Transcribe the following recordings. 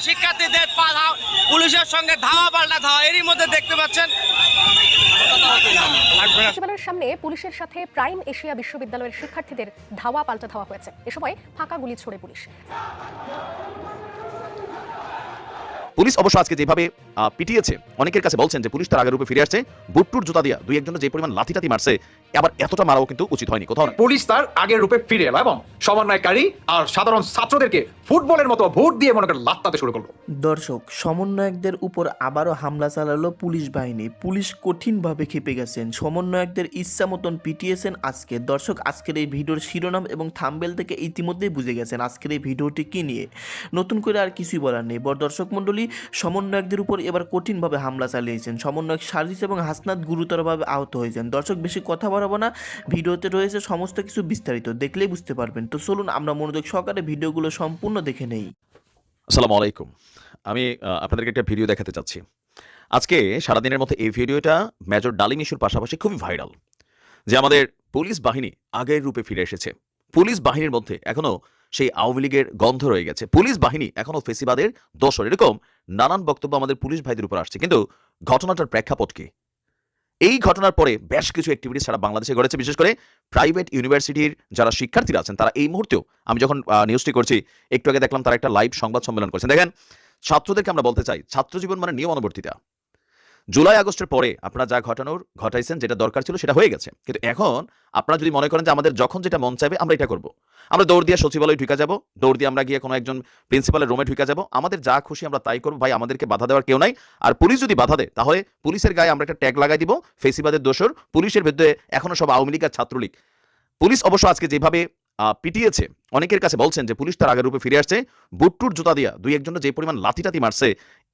শিক্ষার্থীদের পা পুলিশের সঙ্গে ধাওয়া পাল্টা ধাওয়া এরই মধ্যে দেখতে পাচ্ছেন। সচিবালয়ের সামনে পুলিশের সাথে প্রাইম এশিয়া বিশ্ববিদ্যালয়ের শিক্ষার্থীদের ধাওয়া পাল্টা ধাওয়া হয়েছে। এ সময় ফাঁকা গুলি ছোড়ে পুলিশ। পুলিশ অবশ্য আজকে যেভাবে আহ, পিটিয়েছে অনেকের কাছে বলছেন যে পুলিশ তার আগের রূপে ফিরে আসছে। বুটটুর জুতা দিয়া দুই একজন যে পরিমাণ লাঠিটাতি মারছে আবার এতটা মারাও কিন্তু উচিত হয়নি কোথাও না। পুলিশ তার আগের রূপে ফিরে এলো এবং সমন্বয়কারী আর সাধারণ ছাত্রদেরকে ফুটবলের মতো ভোট দিয়ে মনে করে লাত্তাতে শুরু করল। দর্শক সমন্বয়কদের উপর আবারও হামলা চালালো পুলিশ বাহিনী। পুলিশ কঠিনভাবে খেপে গেছেন। সমন্বয়কদের ইচ্ছা মতন পিটিয়েছেন আজকে। দর্শক আজকের এই ভিডিওর শিরোনাম এবং থাম্বেল থেকে ইতিমধ্যেই বুঝে গেছেন আজকের এই ভিডিওটি কি নিয়ে। নতুন করে আর কিছুই বলার নেই। বড় দর্শক মণ্ডলী সমন্বয়কদের উপর এবার কঠিনভাবে হামলা চালিয়েছেন। সমন্বয়ক সার্জিস এবং হাসনাত গুরুতরভাবে আহত হয়েছেন। দর্শক বেশি কথা বাড়াবো না, ভিডিওতে রয়েছে সমস্ত কিছু বিস্তারিত, দেখলেই বুঝতে পারবেন। তো চলুন আমরা মনোযোগ সহকারে ভিডিওগুলো সম্পূর্ণ দেখে নেই। আসসালামু আলাইকুম। আমি আপনাদেরকে একটা ভিডিও দেখাতে চাচ্ছি। আজকে সারাদিনের মধ্যে এই ভিডিওটা মেজর ডালিম ইস্যুর পাশাপাশি খুবই ভাইরাল, যে আমাদের পুলিশ বাহিনী আগের রূপে ফিরে এসেছে। পুলিশ বাহিনীর মধ্যে এখনও সেই আওয়ামী লীগের গন্ধ রয়ে গেছে। পুলিশ বাহিনী এখনও ফেসিবাদের দোষর। এরকম নানান বক্তব্য আমাদের পুলিশ ভাইদের উপর আসছে। কিন্তু ঘটনাটার প্রেক্ষাপট কি? এই ঘটনার পরে বেশ কিছু অ্যাক্টিভিটি সারা বাংলাদেশে ঘটেছে। বিশেষ করে প্রাইভেট ইউনিভার্সিটির যারা শিক্ষার্থীরা আছেন, তারা এই মুহূর্তেও আমি যখন নিউজটি করছি, একটু আগে দেখলাম তারা একটা লাইভ সংবাদ সম্মেলন করছেন। দেখেন, ছাত্রদেরকে আমরা বলতে চাই ছাত্র জীবন মানে নিয়ম অনুবর্তিতা জুলাই আগস্টের পরে আপনারা যা ঘটানোর, ঘটাইছেন, যেটা দরকার ছিল সেটা হয়ে গেছে। কিন্তু এখন আপনারা যদি মনে করেন যে আমাদের যখন যেটা মন চাইবে আমরা এটা করব। আমরা দৌড় দিয়ে সচিবালয়ে ঢুকে যাব, দৌড় দিয়ে আমরা গিয়ে কোনো একজন প্রিন্সিপালের রুমে ঢুকে যাব, আমাদের যা খুশি আমরা তাই করব, ভাই আমাদেরকে বাধা দেওয়ার কেউ নাই। আর পুলিশ যদি বাধা দেয়, তাহলে পুলিশের গায়ে আমরা একটা ট্যাগ লাগাই দিব, ফেসিবাদের দোষর, পুলিশের ভেতরে এখনও সব আওয়ামী লীগ আর ছাত্রলীগ। পুলিশ অবশ্য আজকে যেভাবে পিটিয়েছে, অনেকের কাছে বলছেন যে পুলিশ তার আগের রূপে ফিরে আসছে, বুটটুর জুতা দিয়া দুই একজন যে পরিমাণ লাঠিটাতি মারছে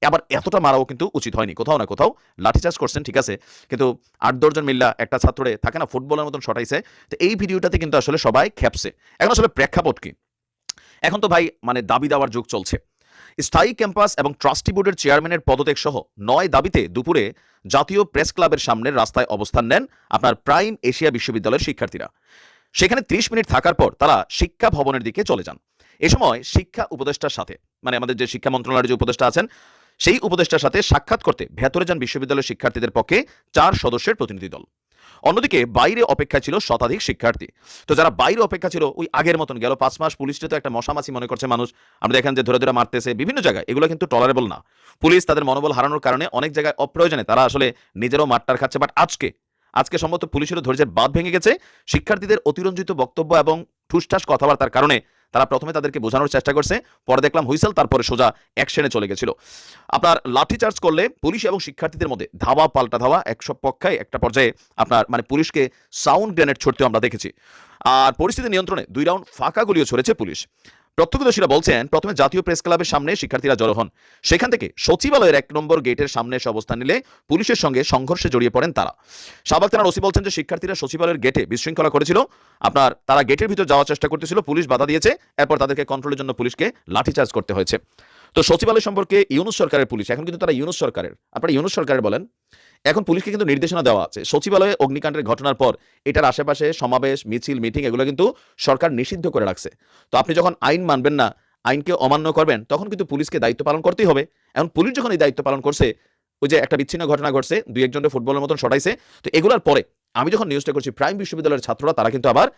আবার এতটা মারাও কিন্তু উচিত হয়নি। কোথাও না কোথাও লাঠিচার্জ করছেন, ঠিক আছে? কিন্তু আট দশজন মিল্লা একটা ছাত্রে থাকে না, ফুটবলের মতন শটাইছে। তো এই ভিডিওটাতে কিন্তু আসলে সবাই খেপছে এখন আসলে প্রেক্ষাপট কি? এখন তো ভাই মানে দাবি দেওয়ার যুগ চলছে। স্থায়ী ক্যাম্পাস এবং ট্রাস্টি বোর্ডের চেয়ারম্যানের পদত্যাগ সহ নয় দাবিতে দুপুরে জাতীয় প্রেস ক্লাবের সামনের রাস্তায় অবস্থান নেন আপনার প্রাইম এশিয়া বিশ্ববিদ্যালয়ের শিক্ষার্থীরা। সেখানে ত্রিশ মিনিট থাকার পর তারা শিক্ষা ভবনের দিকে চলে যান। এ সময় শিক্ষা উপদেষ্টার সাথে মানে আমাদের যে শিক্ষা মন্ত্রণালয়ের যে উপদেষ্টা আছেন সেই উপদেষ্টার সাথে সাক্ষাৎ করতে ভেতরে যান বিশ্ববিদ্যালয়ের শিক্ষার্থীদের পক্ষে চার সদস্যের প্রতিনিধি দল। অন্যদিকে বাইরে অপেক্ষা ছিল শতাধিক শিক্ষার্থী। তো যারা বাইরে অপেক্ষা ছিল, ওই আগের মতন গেল পাঁচ মাস পুলিশটা তো একটা মশামাছি মনে করছে মানুষ। আমরা দেখেন যে ধরে ধরে মারতেছে বিভিন্ন জায়গায়। এগুলো কিন্তু টলারেবল না। পুলিশ তাদের মনোবল হারানোর কারণে অনেক জায়গায় অপ্রয়োজনে তারা আসলে নিজেরও মারটার খাচ্ছে। বাট আজকে আজকে সম্ভবত পুলিশেরও ধৈর্যের বাদ ভেঙে গেছে। শিক্ষার্থীদের অতিরঞ্জিত বক্তব্য এবং ঠুসঠাস কথাবার্তার কারণে তারা প্রথমে তাদেরকে বোঝানোর চেষ্টা করছে, পরে দেখলাম হুইসেল, তারপরে সোজা অ্যাকশনে চলে গেছিল। আপনার লাঠিচার্জ করলে পুলিশ এবং শিক্ষার্থীদের মধ্যে ধাওয়া, পাল্টা ধাওয়া একশো পক্ষায় একটা পর্যায়ে আপনার মানে পুলিশকে সাউন্ড গ্রেনেড ছড়তেও আমরা দেখেছি। আর পরিস্থিতি নিয়ন্ত্রণে দুই রাউন্ড ফাঁকা গুলিও ছড়েছে পুলিশ। প্রত্যক্ষদর্শীরা বলছেন, প্রথমে জাতীয় প্রেস ক্লাবের সামনে শিক্ষার্থীরা জড়ো হন। সেখান থেকে সচিবালয়ের এক নম্বর গেটের সামনে এসে অবস্থান নিলে পুলিশের সঙ্গে সংঘর্ষে জড়িয়ে পড়েন তারা। শাহবাগ থানার ওসি বলছেন যে, শিক্ষার্থীরা সচিবালয়ের গেটে বিশৃঙ্খলা করেছিল। আপনার, তারা গেটের ভিতর যাওয়ার চেষ্টা করতেছিল, পুলিশ বাধা দিয়েছে। এরপর তাদেরকে কন্ট্রোলের জন্য পুলিশকে লাঠিচার্জ করতে হয়েছে। তো সচিবালয় সম্পর্কে ইউনুস সরকারের পুলিশ, এখন কিন্তু তারা ইউনুস সরকারের। আপনারা ইউনুস সরকারের বলেন, এখন পুলিশকে কিন্তু নির্দেশনা দেওয়া আছে। সচিবালয়ে অগ্নিকাণ্ডের ঘটনার পর এটার আশেপাশে সমাবেশ, মিছিল, মিটিং, এগুলো কিন্তু সরকার নিষিদ্ধ করে রাখছে। তো আপনি যখন আইন মানবেন না, আইনকে অমান্য করবেন, তখন কিন্তু পুলিশকে দায়িত্ব পালন করতেই হবে। এখন পুলিশ যখন এই দায়িত্ব পালন করছে, ওই যে একটা বিচ্ছিন্ন ঘটনা ঘটছে, দুই একজনের ফুটবলের মতন সটাইছে তো এগুলোর পরে আমি যখন নিউজটা করছি, প্রাইম বিশ্ববিদ্যালয়ের ছাত্ররা, তারা কিন্তু আবার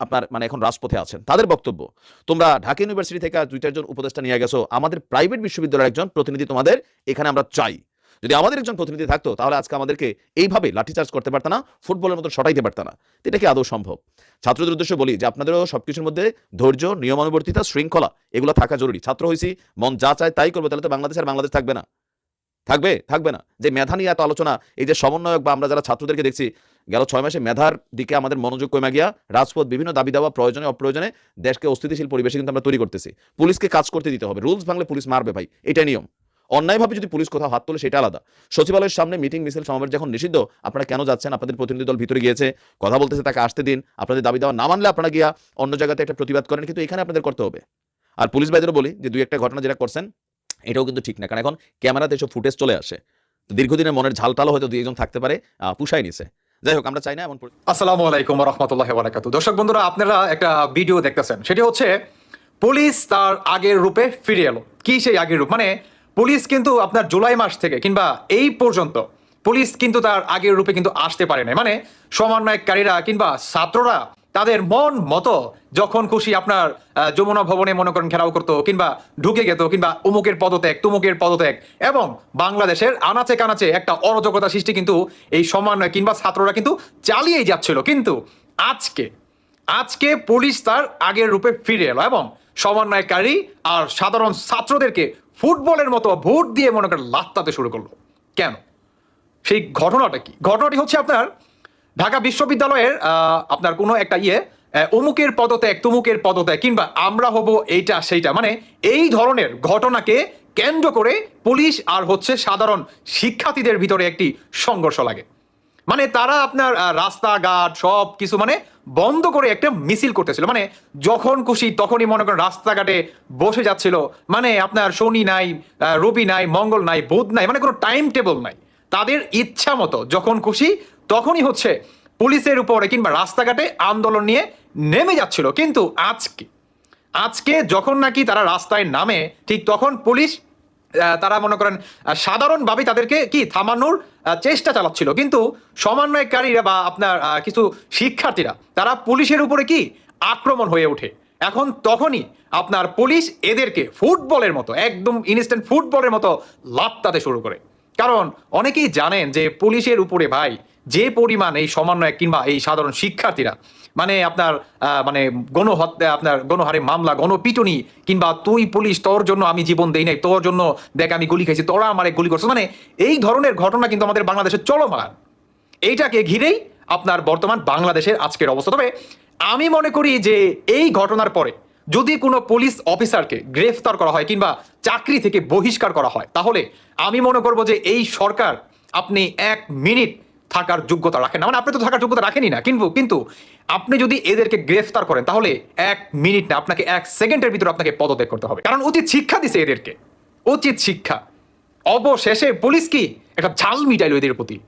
আপনার মানে এখন রাজপথে আছেন। তাদের বক্তব্য, তোমরা ঢাকা ইউনিভার্সিটি থেকে দুই চারজন উপদেষ্টা নিয়ে গেছো, আমাদের প্রাইভেট বিশ্ববিদ্যালয়ের একজন প্রতিনিধি তোমাদের এখানে আমরা চাই। যদি আমাদের একজন প্রতিনিধি থাকতো, তাহলে আজকে আমাদেরকে এইভাবে লাঠিচার্জ করতে পারত না, ফুটবলের মতো সটাইতে পারত না। এটা কি আদৌ সম্ভব? ছাত্রদের উদ্দেশ্যে বলি যে আপনাদেরও সবকিছুর মধ্যে ধৈর্য, নিয়মানুবর্তিতা, শৃঙ্খলা, এগুলো থাকা জরুরি। ছাত্র হয়েছি মন যা চায় তাই করব, তাহলে তো বাংলাদেশ আর বাংলাদেশ থাকবে না। থাকবে থাকবে না। যে মেধা নিয়ে এত আলোচনা, এই যে সমন্বয়ক বা আমরা যারা ছাত্রদেরকে দেখছি গেল ছয় মাসে মেধার দিকে আমাদের মনোযোগ কমে গিয়া রাজপথ বিভিন্ন দাবি দেওয়া প্রয়োজনে, অপ্রয়োজনে দেশকে অস্থিতিশীল পরিবেশে কিন্তু আমরা তৈরি করতেছি। পুলিশকে কাজ করতে দিতে হবে। রুলস ভাঙলে পুলিশ মারবে ভাই এটাই নিয়ম। অন্যায়ভাবে যদি পুলিশ কোথাও হাত তোলে, সেটা আলাদা। সচিবালয়ের সামনে মিটিং, মিছিল, সমাবেশ যখন নিষিদ্ধ, আপনারা কেন যাচ্ছেন? আপনাদের প্রতিনিধি দল ভিতরে গিয়েছে, কথা বলতেছে, তাকে আসতে দিন। আপনাদের দাবি দেওয়া না মানলে আপনারা গিয়া অন্য জায়গাতে একটা প্রতিবাদ করেন, কিন্তু এখানে আপনাদের করতে হবে। আর পুলিশ ভাইদেরও বলি যে, দুই একটা ঘটনা যেটা করছেন, এটাও কিন্তু ঠিক না। কারণ এখন ক্যামেরাতে এসব ফুটেজ চলে আসে। দীর্ঘদিনের মনের ঝালটালও হয়তো দুই একজন থাকতে পারে পুষাই নিছে। যাই হোক, আমরা চাই না এমন আসসালামু আলাইকুম রহমতুল্লাহ বারাকাতু দর্শক বন্ধুরা, আপনারা একটা ভিডিও দেখতেছেন। সেটি হচ্ছে, পুলিশ তার আগের রূপে ফিরে এলো। কি সেই আগের রূপ? মানে পুলিশ কিন্তু আপনার জুলাই মাস থেকে, কিংবা এই পর্যন্ত, পুলিশ কিন্তু তার আগের রূপে কিন্তু আসতে পারে না মানে সমন্বয়কারীরা কিংবা ছাত্ররা তাদের মন মতো যখন খুশি আপনার যমুনা ভবনে মনে করেন ঘেরাও করতো, কিংবা ঢুকে যেত কিংবা অমুকের পদত্যাগ, তুমুকের পদত্যাগ, এবং বাংলাদেশের আনাচে কানাচে একটা অরাজকতা সৃষ্টি কিন্তু এই সমন্বয় কিংবা ছাত্ররা কিন্তু চালিয়েই যাচ্ছিল। কিন্তু আজকে আজকে পুলিশ তার আগের রূপে ফিরে এলো এবং সমন্বয়কারী আর সাধারণ ছাত্রদেরকে ফুটবলের মতো ভোট দিয়ে মনে করেন লাত্তাতে শুরু করল। কেন? সেই ঘটনাটা কি? ঘটনাটি হচ্ছে আপনার ঢাকা বিশ্ববিদ্যালয়ের আপনার কোনো একটা ইয়ে অমুকের পদত্যাগ, তুমুকের পদত্যাগ, কিংবা আমরা হব এইটা, সেইটা মানে এই ধরনের ঘটনাকে কেন্দ্র করে পুলিশ আর হচ্ছে সাধারণ শিক্ষার্থীদের ভিতরে একটি সংঘর্ষ লাগে। মানে তারা আপনার রাস্তাঘাট, সব কিছু মানে বন্ধ করে একটা মিছিল করতেছিল। মানে যখন খুশি তখনই মনে করেন রাস্তাঘাটে বসে যাচ্ছিল। মানে আপনার শনি নাই রবি নাই, মঙ্গল নাই, বুধ নাই মানে কোনো টাইম টেবল নাই। তাদের ইচ্ছা মতো যখন খুশি তখনই হচ্ছে পুলিশের উপরে কিংবা রাস্তাঘাটে আন্দোলন নিয়ে নেমে যাচ্ছিল। কিন্তু আজকে আজকে যখন নাকি তারা রাস্তায় নামে, ঠিক তখন পুলিশ তারা মনে করেন সাধারণভাবে তাদেরকে কি থামানোর চেষ্টা চালাচ্ছিল। কিন্তু সমন্বয়কারীরা বা আপনার কিছু শিক্ষার্থীরা, তারা পুলিশের উপরে কি আক্রমণ হয়ে ওঠে। এখন তখনই আপনার পুলিশ এদেরকে ফুটবলের মতো, একদম ইনস্ট্যান্ট ফুটবলের মতো লাত্তাতে শুরু করে। কারণ অনেকেই জানেন যে পুলিশের উপরে ভাই যে পরিমাণ এই সমন্বয় কিংবা এই সাধারণ শিক্ষার্থীরা মানে আপনার মানে গণহত্যা, আপনার গণহারে মামলা, গণপিটুনি, কিংবা তুই পুলিশ, তোর জন্য আমি জীবন দেই নাই, তোর জন্য দেখ আমি গুলি খাইছি, তোরা আমারে গুলি করছ মানে এই ধরনের ঘটনা কিন্তু আমাদের বাংলাদেশে চলমান। এইটাকে ঘিরেই আপনার বর্তমান বাংলাদেশের আজকের অবস্থা। তবে আমি মনে করি যে এই ঘটনার পরে যদি কোনো পুলিশ অফিসারকে গ্রেফতার করা হয় কিংবা চাকরি থেকে বহিষ্কার করা হয়, তাহলে আমি মনে করব যে এই সরকার আপনি এক মিনিট থাকার যোগ্যতা রাখেন না। মানে আপনি তো থাকার যোগ্যতা রাখেনই না। কিন্তু কিন্তু আপনি যদি এদেরকে গ্রেফতার করেন, তাহলে এক মিনিট না, আপনাকে এক সেকেন্ডের ভিতরে আপনাকে পদত্যাগ করতে হবে। কারণ উচিত শিক্ষা দিছে এদেরকে। উচিত শিক্ষা। অবশেষে পুলিশ কি? একটা ঝাল মিটাইল এদের প্রতি।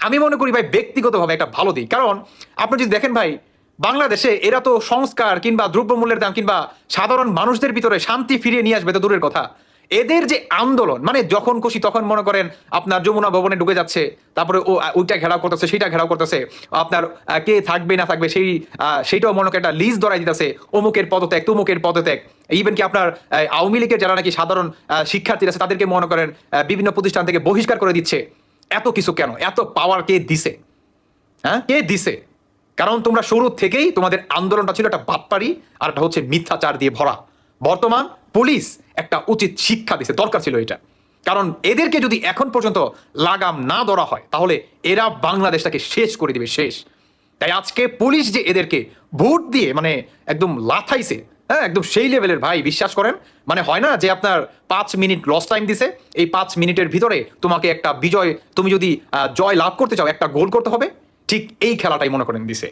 আমি মনে করি ভাই, ব্যক্তিগতভাবে একটা ভালো দিক। কারণ আপনি যদি দেখেন ভাই, বাংলাদেশে এরা তো সংস্কার কিংবা দ্রব্যমূল্যের দাম কিংবা সাধারণ মানুষদের ভিতরে শান্তি ফিরিয়ে নিয়ে আসবে তো দূরের কথা। এদের যে আন্দোলন মানে যখন খুশি তখন মনে করেন আপনার যমুনা ভবনে ঢুকে যাচ্ছে, তারপরে ও ওইটা ঘেরাও করতেছে সেটা ঘেরাও করতেছে, আপনার কে থাকবে না থাকবে সেই সেইটাও মনে একটা লিজ ধরাই দিতেছে, অমুকের পদত্যাগ, তুমুকের পদত্যাগ। ইভেন কি আপনার আওয়ামী লীগের যারা নাকি সাধারণ শিক্ষার্থীরা আছে, তাদেরকে মনে করেন বিভিন্ন প্রতিষ্ঠান থেকে বহিষ্কার করে দিচ্ছে। এত কিছু কেন? এত পাওয়ার কে দিছে? হ্যাঁ? কে দিছে? কারণ তোমরা শুরু থেকেই তোমাদের আন্দোলনটা ছিল একটা বাটপারি আর একটা হচ্ছে মিথ্যাচার দিয়ে ভরা। বর্তমান পুলিশ একটা উচিত শিক্ষা দিছে, দরকার ছিল এটা। কারণ এদেরকে যদি এখন পর্যন্ত লাগাম না ধরা হয়, তাহলে এরা বাংলাদেশটাকে শেষ করে দিবে, শেষ। তাই আজকে পুলিশ যে এদেরকে ভোট দিয়ে মানে একদম লাথাইছে হ্যাঁ একদম সেই লেভেলের, ভাই, বিশ্বাস করেন? মানে হয় না যে আপনার পাঁচ মিনিট লস টাইম দিছে, এই পাঁচ মিনিটের ভিতরে তোমাকে একটা বিজয়, তুমি যদি জয় লাভ করতে চাও, একটা গোল করতে হবে, ঠিক এই খেলাটাই মনে করেন দিছে।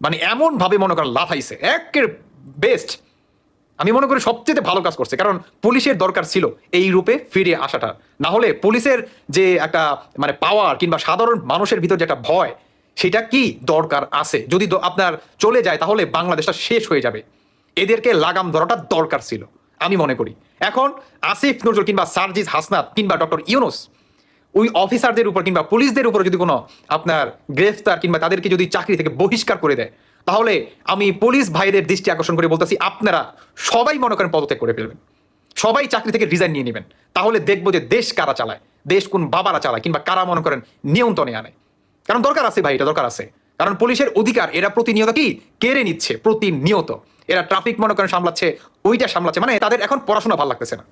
মানে এমন ভাবে মনে করেন লাথাইছে, একের বেস্ট আমি মনে করি সবচেয়ে ভালো কাজ করছে, কারণ পুলিশের দরকার ছিল এই রূপে ফিরে আসাটা। না হলে পুলিশের যে একটা মানে পাওয়ার কিংবা সাধারণ মানুষের ভিতর যে একটা ভয়, সেটা কি দরকার আছে? যদি আপনার চলে যায়, তাহলে বাংলাদেশটা শেষ হয়ে যাবে। এদেরকে লাগাম ধরাটা দরকার ছিল, আমি মনে করি। এখন আসিফ নজরুল কিংবা সার্জিস হাসনাত কিংবা ডক্টর ইউনুস, ওই অফিসারদের উপর কিংবা পুলিশদের উপর যদি কোনো আপনার গ্রেফতার কিংবা তাদেরকে যদি চাকরি থেকে বহিষ্কার করে দেয় তাহলে আমি পুলিশ ভাইদের দৃষ্টি আকর্ষণ করে বলতেছি, আপনারা সবাই মনে করেন পদত্যাগ করে ফেলবেন। সবাই চাকরি থেকে রিজাইন নিয়ে নেবেন। তাহলে দেখব যে দেশ কারা চালায়, দেশ কোন বাবারা চালায় কিংবা কারা মনে করেন নিয়ন্ত্রণে আনে। কারণ দরকার আছে ভাই, এটা দরকার আছে। কারণ পুলিশের অধিকার, এরা প্রতিনিয়ত কি? কেড়ে নিচ্ছে, প্রতিনিয়ত। এরা ট্রাফিক মনে করেন সামলাচ্ছে, ওইটা সামলাচ্ছে। মানে তাদের এখন পড়াশোনা ভালো লাগতেছে না।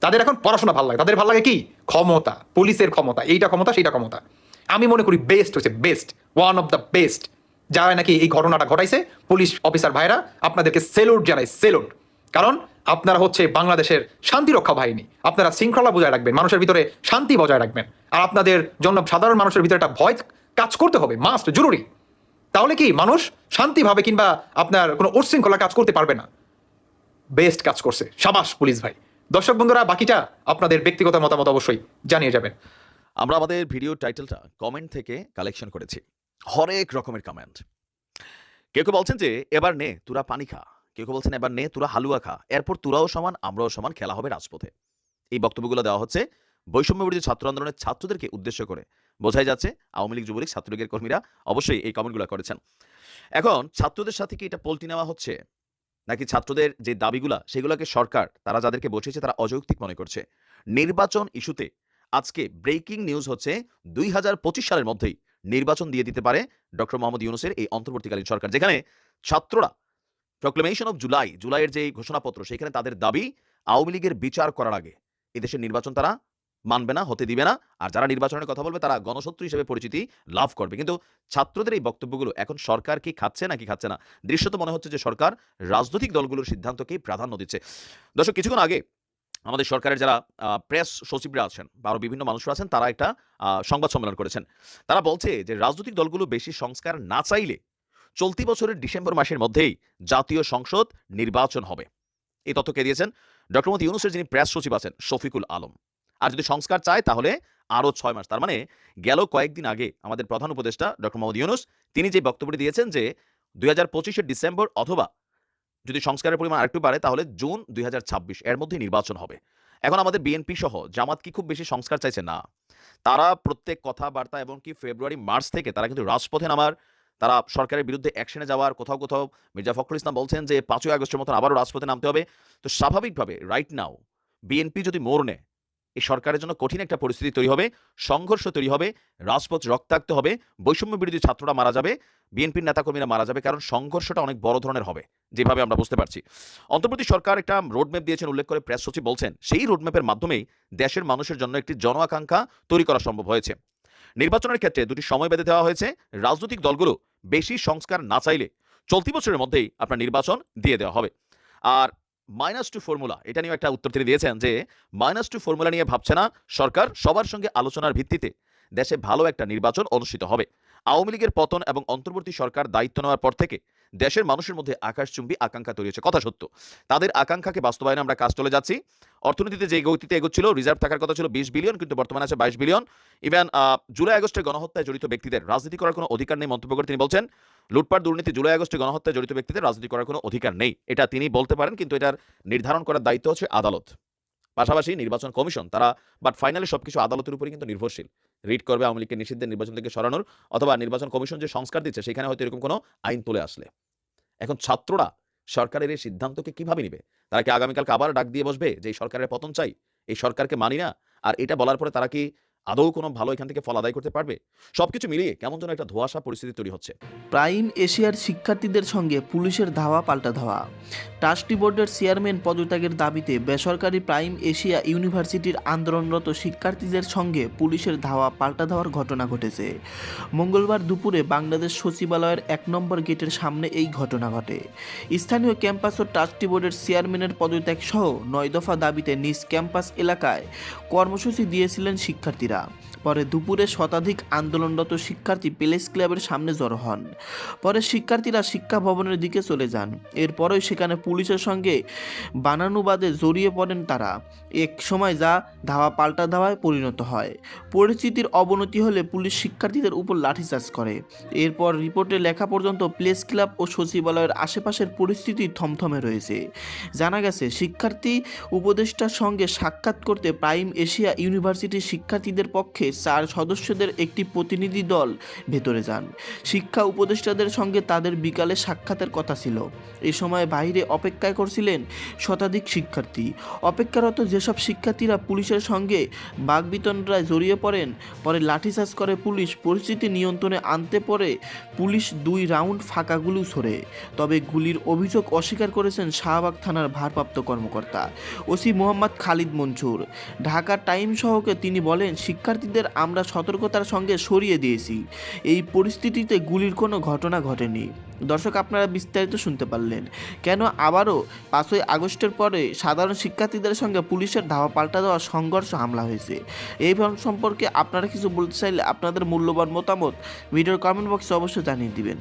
তাদের এখন পড়াশোনা ভালো লাগে। তাদের ভালো লাগে কি? ক্ষমতা, পুলিশের ক্ষমতা, এইটা ক্ষমতা, সেইটা ক্ষমতা। আমি মনে করি বেস্ট হচ্ছে best one of the best যারা নাকি এই ঘটনাটা ঘটাইছে? পুলিশ অফিসার ভাইরা আপনাদেরকে সেলুট জানাই, সেলুট। কারণ আপনারা হচ্ছে বাংলাদেশের শান্তি রক্ষা বাহিনী। আপনারা শৃঙ্খলা বজায় রাখবেন, মানুষের ভিতরে শান্তি বজায় রাখবেন। আর আপনাদের জন্য সাধারণ মানুষের ভিতরে একটা ভয় কাজ করতে হবে মাস্ট জরুরি। তাহলে কি মানুষ শান্তিভাবে কিংবা আপনার কোনো উচ্ছৃঙ্খলা কাজ করতে পারবে না? বেস্ট কাজ করছে। সাবাস পুলিশ ভাই। দর্শক বন্ধুরা, বাকিটা আপনাদের ব্যক্তিগত মতামত অবশ্যই জানিয়ে যাবেন। আমরা আমাদের ভিডিও টাইটেলটা কমেন্ট থেকে কালেকশন করেছি। হরেক রকমের কমেন্ট কেউ কেউ বলছেন যে, এবার নে, তোরা পানি খা। কেউ কেউ বলছেন, এবার নে, তোরা হালুয়া খা। এরপর তোরাও সমান, আমরাও সমান, খেলা হবে রাজপথে। এই বক্তব্যগুলো দেওয়া হচ্ছে বৈষম্য বিরোধী ছাত্র আন্দোলনের ছাত্রদেরকে উদ্দেশ্য করে। বোঝাই যাচ্ছে আওয়ামী লীগ, যুবলীগ, ছাত্রলীগের কর্মীরা অবশ্যই এই কমেন্টগুলো করেছেন। এখন ছাত্রদের সাথে কি এটা পল্টি নেওয়া হচ্ছে? নাকি ছাত্রদের যে দাবিগুলা, সেগুলোকে সরকার, তারা যাদেরকে বসিয়েছে, তারা অযৌক্তিক মনে করছে? নির্বাচন ইস্যুতে আজকে ব্রেকিং নিউজ হচ্ছে দুই হাজার পঁচিশ সালের মধ্যেই। নির্বাচন দিয়ে দিতে পারে ডক্টর মোহাম্মদ ইউনুসের এই অন্তর্বর্তীকালীন সরকার, যেখানে ছাত্ররা প্রক্লেমেশন অফ জুলাই জুলাইয়ের যে ঘোষণাপত্র, সেখানে তাদের দাবি আওয়ামী লীগের বিচার করার আগে। এদেশের নির্বাচন তারা মানবে না, হতে দিবে না, আর যারা নির্বাচনের কথা বলবে, তারা গণশত্রু হিসেবে পরিচিতি লাভ করবে। কিন্তু ছাত্রদের এই বক্তব্যগুলো এখন সরকার কি খাচ্ছে নাকি খাচ্ছে না? দৃশ্যত মনে হচ্ছে যে সরকার রাজনৈতিক দলগুলোর সিদ্ধান্তকেই প্রাধান্য দিচ্ছে। দর্শক, কিছুক্ষণ আগে আমাদের সরকারের যারা প্রেস সচিবরা আছেন বা আরও বিভিন্ন মানুষরা আছেন, তারা একটা সংবাদ সম্মেলন করেছেন। তারা বলছে যে রাজনৈতিক দলগুলো বেশি সংস্কার না চাইলে চলতি বছরের ডিসেম্বর মাসের মধ্যেই জাতীয় সংসদ নির্বাচন হবে। এই তথ্য কে দিয়েছেন? ডক্টর মোহাম্মদ ইউনুসের যিনি প্রেস সচিব আছেন, শফিকুল আলম। আর যদি সংস্কার চায় তাহলে আরও ছয় মাস। তার মানে গেল কয়েকদিন আগে আমাদের প্রধান উপদেষ্টা ডক্টর মোহাম্মদ ইউনুস, তিনি যে বক্তব্যটি দিয়েছেন যে দুই ডিসেম্বর অথবা যদি সংস্কারের পরিমাণ আরেকটু বাড়ে, তাহলে জুন দুই হাজার ছাব্বিশ এর মধ্যে নির্বাচন হবে। এখন আমাদের বিএনপি সহ জামাত কি খুব বেশি সংস্কার চাইছে? না। তারা প্রত্যেক কথাবার্তা এবং কি ফেব্রুয়ারি, মার্চ থেকে তারা কিন্তু রাজপথে নামার, তারা সরকারের বিরুদ্ধে অ্যাকশনে যাওয়ার, কোথাও কোথাও মির্জা ফখরুল ইসলাম বলছেন যে পাঁচই আগস্টের মতন আবারও রাজপথে নামতে হবে। তো স্বাভাবিকভাবে রাইট নাও বিএনপি যদি মোর নেয় এই সরকারের জন্য কঠিন একটা পরিস্থিতি তৈরি হবে, সংঘর্ষ তৈরি হবে, রাজপথ রক্তাক্ত হবে, বৈষম্য বিরোধী ছাত্ররা মারা যাবে, বিএনপির নেতাকর্মীরা মারা যাবে, কারণ সংঘর্ষটা অনেক বড় ধরনের হবে, যেভাবে আমরা বুঝতে পারছি। অন্তর্বর্তী সরকার একটা রোডম্যাপ দিয়েছেন, উল্লেখ করে প্রেস সচিব বলছেন, সেই রোডম্যাপের মাধ্যমেই দেশের মানুষের জন্য একটি জন আকাঙ্ক্ষা তৈরি করা সম্ভব হয়েছে। নির্বাচনের ক্ষেত্রে দুটি সময় বেঁধে দেওয়া হয়েছে, রাজনৈতিক দলগুলো বেশি সংস্কার না চাইলে চলতি বছরের মধ্যেই আপনার নির্বাচন দিয়ে দেওয়া হবে। আর মাইনাস টু ফর্মুলা এটা নিয়েও একটা উত্তর তিনি দিয়েছেন যে মাইনাস টু ফর্মুলা নিয়ে ভাবছে না সরকার সবার সঙ্গে আলোচনার ভিত্তিতে। দেশে ভালো একটা নির্বাচন অনুষ্ঠিত হবে। আওয়ামী লীগের পতন এবং অন্তর্বর্তী সরকার দায়িত্ব নেওয়ার পর থেকে দেশের মানুষের মধ্যে আকাশচুম্বী আকাঙ্ক্ষা তৈরি হয়েছে। কথা সত্য। তাদের আকাঙ্ক্ষাকে বাস্তবায়নে আমরা কাজ চলে যাচ্ছি। অর্থনীতিতে যে গতিতে এগোচ্ছিল রিজার্ভ থাকার কথা ছিল বিশ বিলিয়ন কিন্তু বর্তমানে আছে বাইশ বিলিয়ন ইভেন জুলাই আগস্টে গণহত্যায় জড়িত ব্যক্তিদের রাজনীতি করার কোনো অধিকার নেই মন্তব্য করে তিনি বলছেন, লুটপাট দুর্নীতি জুলাই আগস্টে গণহত্যায় জড়িত ব্যক্তিদের রাজনীতি করার কোনো অধিকার নেই। এটা তিনি বলতে পারেন, কিন্তু এটার নির্ধারণ করার দায়িত্ব হচ্ছে আদালত। পাশাপাশি নির্বাচন কমিশন, তারা বাট ফাইনালি সবকিছু আদালতের উপরে কিন্তু নির্ভরশীল। রিট করবে আওয়ামী লীগকে নিষিদ্ধের নির্বাচন থেকে সরানোর, অথবা নির্বাচন কমিশন যে সংস্কার দিচ্ছে, সেখানে হয়তো এরকম কোনো আইন তুলে আসলে। এখন ছাত্ররা সরকারের এই সিদ্ধান্তকে কীভাবে নেবে? তারা কি আগামীকালকে আবার ডাক দিয়ে বসবে যে সরকারের পতন চাই, এই সরকারকে মানি না? আর এটা বলার পরে তারা কি আদৌ কোনো ভালো এখান থেকে ফল আদায় করতে পারবে? সবকিছু মিলিয়ে কেমন যেন একটা ধোয়াশা পরিস্থিতি তৈরি হচ্ছে। প্রাইম এশিয়ার শিক্ষার্থীদের সঙ্গে পুলিশের ধাওয়া পাল্টা ধাওয়া। ট্রাস্টি বোর্ডের চেয়ারম্যান পদত্যাগের দাবিতে বেসরকারি প্রাইম এশিয়া ইউনিভার্সিটির আন্দোলনরত শিক্ষার্থীদের সঙ্গে পুলিশের ধাওয়া পাল্টা ধাওয়ার ঘটনা ঘটেছে। মঙ্গলবার দুপুরে বাংলাদেশ সচিবালয়ের এক নম্বর গেটের সামনে এই ঘটনা ঘটে। স্থানীয় ক্যাম্পাস ও ট্রাস্টি বোর্ডের চেয়ারম্যানের পদত্যাগ সহ নয় দফা দাবিতে নিজ ক্যাম্পাস এলাকায় কর্মসূচি দিয়েছিলেন শিক্ষার্থীরা। 的。পরে দুপুরে শতাধিক আন্দোলনরত শিক্ষার্থী প্লেস ক্লাবের সামনে জড়ো হন। পরে শিক্ষার্থীরা শিক্ষা ভবনের দিকে চলে যান। এরপরই সেখানে পুলিশের সঙ্গে বানানুবাদে জড়িয়ে পড়েন তারা। এক সময় যা ধাওয়া পাল্টা ধাওয়ায় পরিণত হয়। পরিস্থিতির অবনতি হলে পুলিশ শিক্ষার্থীদের উপর লাঠিচার্জ করে। এরপর রিপোর্টে লেখা পর্যন্ত প্লেস ক্লাব ও সচিবালয়ের আশেপাশের পরিস্থিতি থমথমে রয়েছে। জানা গেছে, শিক্ষার্থী উপদেষ্টার সঙ্গে সাক্ষাৎ করতে প্রাইম এশিয়া ইউনিভার্সিটির শিক্ষার্থীদের পক্ষে চার সদস্যদের একটি প্রতিনিধি দল ভেতরে যান। শিক্ষা উপদেষ্টাদের সঙ্গে তাদের বিকালে সাক্ষাতের কথা ছিল। এ সময় বাইরে অপেক্ষায় করছিলেন শতাধিক শিক্ষার্থী। অপেক্ষারত যেসব শিক্ষার্থীরা পুলিশের সঙ্গে বাগবিতণ্ডায় জড়িয়ে পড়েন, পরে লাঠিচার্জ করে পুলিশ পরিস্থিতি নিয়ন্ত্রণে আনতে পরে পুলিশ দুই রাউন্ড ফাঁকা গুলি ছোড়ে। তবে গুলির অভিযোগ অস্বীকার করেছেন শাহবাগ থানার ভারপ্রাপ্ত কর্মকর্তা ওসি মোহাম্মদ খালিদ মনসুর। ঢাকা টাইম সহকে তিনি বলেন, শিক্ষার্থীদের আমরা সতর্কতার সঙ্গে সরিয়ে দিয়েছি। এই পরিস্থিতিতে গুলির কোনো ঘটনা ঘটেনি। দর্শক, আপনারা বিস্তারিত শুনতে পারলেন। কেন আবারও পাঁচই আগস্টের পরে সাধারণ শিক্ষার্থীদের সঙ্গে পুলিশের ধাওয়া পাল্টা দেওয়া সংঘর্ষ হামলা হয়েছে? এই সম্পর্কে আপনারা কিছু বলতে চাইলে আপনাদের মূল্যবান মতামত ভিডিওর কমেন্ট বক্সে অবশ্যই জানিয়ে দিবেন।